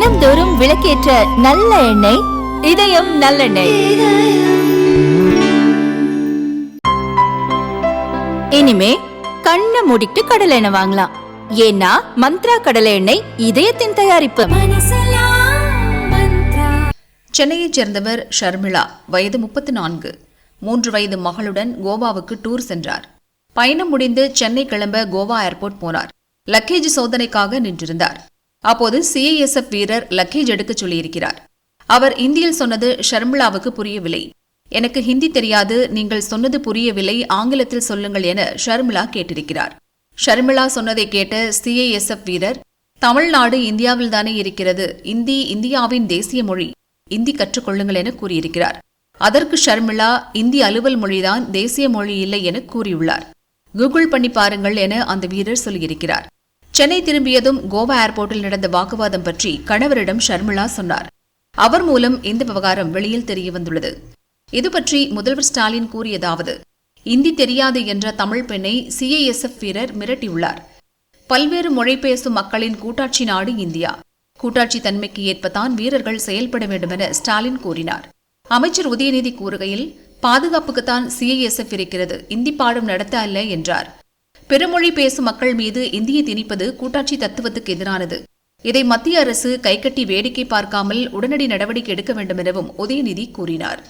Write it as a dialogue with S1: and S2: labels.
S1: தினம்தோறும் விளக்கேற்ற நல்ல எண்ணெய் இதயம் நல்லெண்ணெய். இனிமே கண்ணை மூடிட்டு கடலை எண்ணெய் வாங்கலாம். ஏன்னா மந்த்ரா கடலை எண்ணெய் இதயத்தின் தயாரிப்பு.
S2: சென்னையைச் சேர்ந்தவர் ஷர்மிளா வயது முப்பத்து நான்கு. மூன்று வயது மகளுடன் கோவாவுக்கு டூர் சென்றார். பயணம் முடிந்து சென்னை கிளம்ப கோவா ஏர்போர்ட் போனார். லக்கேஜ் சோதனைக்காக நின்றிருந்தார். அப்போது சிஐஎஸ்எஃப் வீரர் லக்கேஜ் எடுக்க சொல்லியிருக்கிறார். அவர் இந்தியில் சொன்னது ஷர்மிளாவுக்கு புரியவில்லை. எனக்கு ஹிந்தி தெரியாது நீங்கள் சொன்னது புரியவில்லை ஆங்கிலத்தில் சொல்லுங்கள் என ஷர்மிளா கேட்டிருக்கிறார். ஷர்மிளா சொன்னதை கேட்ட சிஐஎஸ்எஃப் வீரர் தமிழ்நாடு இந்தியாவில்தானே இருக்கிறது இந்தி இந்தியாவின் தேசிய மொழி இந்தி கற்றுக்கொள்ளுங்கள் என கூறியிருக்கிறார். அதற்கு ஷர்மிளா இந்தி அலுவல் மொழிதான் தேசிய மொழி இல்லை என கூறியுள்ளார். கூகுள் பண்ணி பாருங்கள் என அந்த வீரர் சொல்லியிருக்கிறார். சென்னை திரும்பியதும் கோவா ஏர்போர்ட்டில் நடந்த வாக்குவாதம் பற்றி கணவரிடம் ஷர்மிளா சொன்னார். அவர் மூலம் இந்த விவகாரம் வெளியில் தெரிய வந்துள்ளது. இது பற்றி முதல்வர் ஸ்டாலின் கூறியதாவது இந்தி தெரியாது என்ற தமிழ் பெண்ணை சிஐஎஸ்எஃப் வீரர் மிரட்டியுள்ளார். பல்வேறு மொழி பேசும் மக்களின் கூட்டாட்சி நாடு இந்தியா. கூட்டாட்சி தன்மைக்கு ஏற்பதான் வீரர்கள் செயல்பட வேண்டும் என ஸ்டாலின் கூறினார். அமைச்சர் உதயநிதி கூறுகையில் பாதுகாப்புக்குத்தான் சிஐஎஸ்எஃப் இருக்கிறது. இந்தி பாடம் நடத்த அல்ல என்றார். பிறமொழி பேசும் மக்கள் மீது இந்தியை திணிப்பது கூட்டாட்சி தத்துவத்துக்கு எதிரானது. இதை மத்திய அரசு கைகட்டி வேடிக்கை பார்க்காமல் உடனடி நடவடிக்கை எடுக்க வேண்டும் எனவும் உதயநிதி கூறினார்.